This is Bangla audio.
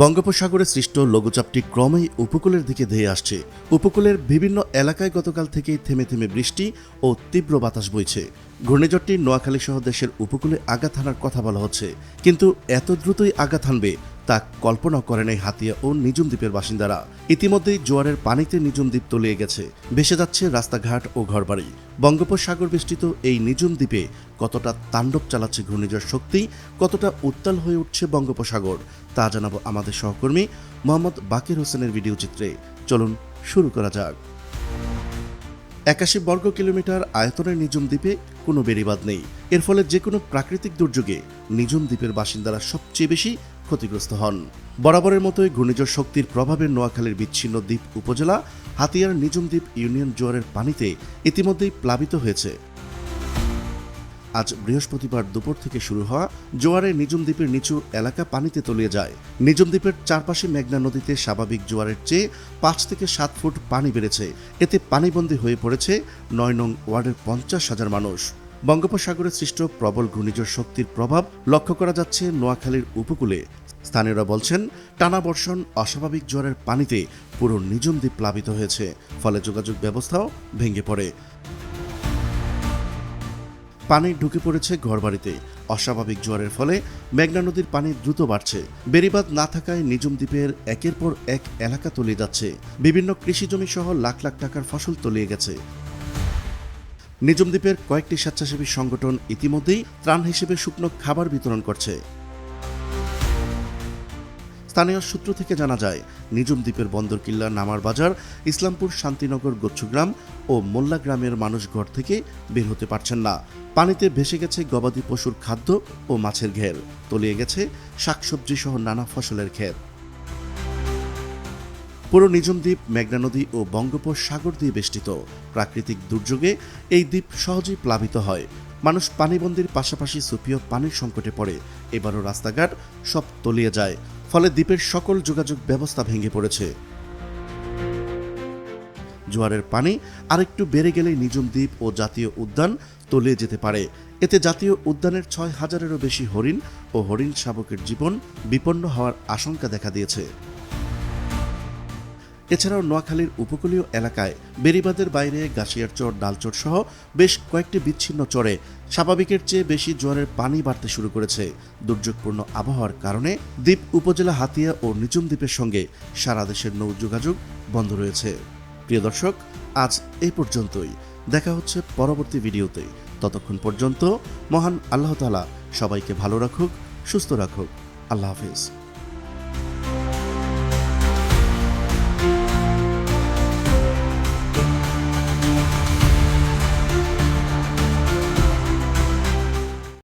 বঙ্গোপসাগরে সৃষ্ট লঘুচাপটি ক্রমেই উপকূলের দিকে ধেয়ে আসছে। উপকূলের বিভিন্ন এলাকায় গতকাল থেকেই থেমে থেমে বৃষ্টি ও তীব্র বাতাস বইছে। ঘূর্ণিঝড়টি নোয়াখালী সহ দেশের উপকূলে আঘাত হানার কথা বলা হচ্ছে। কিন্তু এত দ্রুতই আঘাত হানবে তা কল্পনা করেন এই হাতিয়া ও নিজুম দ্বীপের বাসিন্দারা। ইতিমধ্যেই জোয়ারের পানিতে নিজুম দ্বীপ তলিয়ে গেছে। ভেসে যাচ্ছে রাস্তাঘাট ও ঘরবাড়ি। বঙ্গোপসাগর বেষ্টিত এই নিজুম দ্বীপে কতটা তাণ্ডব চালাচ্ছে ঘূর্ণিঝড় শক্তি, কতটা উত্তাল হয়ে উঠছে বঙ্গোপসাগর, তা জানাব আমাদের সহকর্মী মোহাম্মদ বাকির হোসেনের ভিডিও চিত্রে। চলুন শুরু করা যাক। একাশি বর্গ কিলোমিটার আয়তনের নিজুম দ্বীপে কোনো বেড়িবাদ নেই। এর ফলে যে কোনো প্রাকৃতিক দুর্যোগে নিজুম দ্বীপের বাসিন্দারা সবচেয়ে বেশি ক্ষতিগ্রস্ত হন। বরাবরের মতোই ঘূর্ণিঝড় শক্তির প্রভাবে নোয়াখালীর বিচ্ছিন্ন দ্বীপ উপজেলা, হাতিয়ার নিজুম দ্বীপ ইউনিয়ন জোয়ারের পানিতে ইতিমধ্যেই প্লাবিত হয়েছে। আজ বৃহস্পতিবার দুপুর থেকে শুরু হওয়া জোয়ারে নিজুম দ্বীপের নিচু এলাকা পানিতে তলিয়ে যায়। নিজুম দ্বীপের চারপাশে মেঘনা নদীতে স্বাভাবিক জোয়ারের চেয়ে পাঁচ থেকে সাত ফুট পানি বেড়েছে। এতে পানিবন্দী হয়ে পড়েছে নয় নং ওয়ার্ডের পঞ্চাশ হাজার মানুষ। বঙ্গোপসাগরে সৃষ্ট প্রবল ঘূর্ণিঝড় শক্তির প্রভাব লক্ষ্য করা যাচ্ছে নোয়াখালীর উপকূলে। স্থানীয়রা বলছেন, টানা বর্ষণ অস্বাভাবিক জোয়ারের পানিতে পুরো নিজুম দ্বীপ প্লাবিত হয়েছে, ফলে যোগাযোগ ব্যবস্থাও ভেঙে পড়ে। পানি ঢুকে পড়েছে ঘরবাড়িতে। অস্বাভাবিক জোয়ারের ফলে মেঘনা নদীর পানি দ্রুত বাড়ছে। বেড়িবাঁধ না থাকায় নিজুম দ্বীপের একের পর এক এলাকা তলিয়ে যাচ্ছে। বিভিন্ন কৃষিজমি সহ লাখ লাখ টাকার ফসল তলিয়ে গেছে। নিজুম দ্বীপের কয়েকটি স্বেচ্ছাসেবী সংগঠন ইতিমধ্যেই ত্রাণ হিসেবে শুকনো খাবার বিতরণ করছে। স্থানীয় সূত্র থেকে জানা যায়, নিজুম দ্বীপের বন্দরকিল্লা নামার বাজার ইসলামপুর শান্তিনগর গোচ্ছগ্রাম ও মোল্লা গ্রামের মানুষ ঘর থেকে বের হতে পারছেন না। পানিতে ভেসে গেছে গবাদি পশুর খাদ্য ও মাছের ঘের। তলিয়ে গেছে শাকসবজি সহ নানা ফসলের ক্ষেত পুরো নিজম দ্বীপ, মেঘনা নদী ও বঙ্গোপসাগর দিয়ে বেষ্টিত। প্রাকৃতিক দুর্যোগে এই দ্বীপ সহজেই প্লাবিত হয়। মানুষ পানিবন্দির পাশাপাশি সুপিও পানির সংকটে পড়ে। এবারও রাস্তাঘাট সব তলিয়ে যায়, ফলে দ্বীপের সকল যোগাযোগ ব্যবস্থা ভেঙে পড়েছে। জোয়ারের পানি আরেকটু বেড়ে গেলে নিজম দ্বীপ ও জাতীয় উদ্যান তলিয়ে যেতে পারে। এতে জাতীয় উদ্যানের ছয় হাজারেরও বেশি হরিণ ও হরিণ শাবকের জীবন বিপন্ন হওয়ার আশঙ্কা দেখা দিয়েছে। এছাড়াও নোয়াখালীর উপকূলীয় এলাকায় বেরিবাদের বাইরে গাছিয়ারচর ডালচর সহ বেশ কয়েকটি বিচ্ছিন্ন চরে স্বাভাবিকের চেয়ে বেশি জোয়ারের পানি বাড়তে শুরু করেছে। দুর্যোগপূর্ণ আবহাওয়ার কারণে দ্বীপ উপজেলা হাতিয়া ও নিচুম দ্বীপের সঙ্গে সারা দেশের নৌ যোগাযোগ বন্ধ রয়েছে। প্রিয় দর্শক, আজ এই পর্যন্তই। দেখা হচ্ছে পরবর্তী ভিডিওতে। ততক্ষণ পর্যন্ত মহান আল্লাহ তালা সবাইকে ভালো রাখুক, সুস্থ রাখুক। আল্লাহ হাফিজ।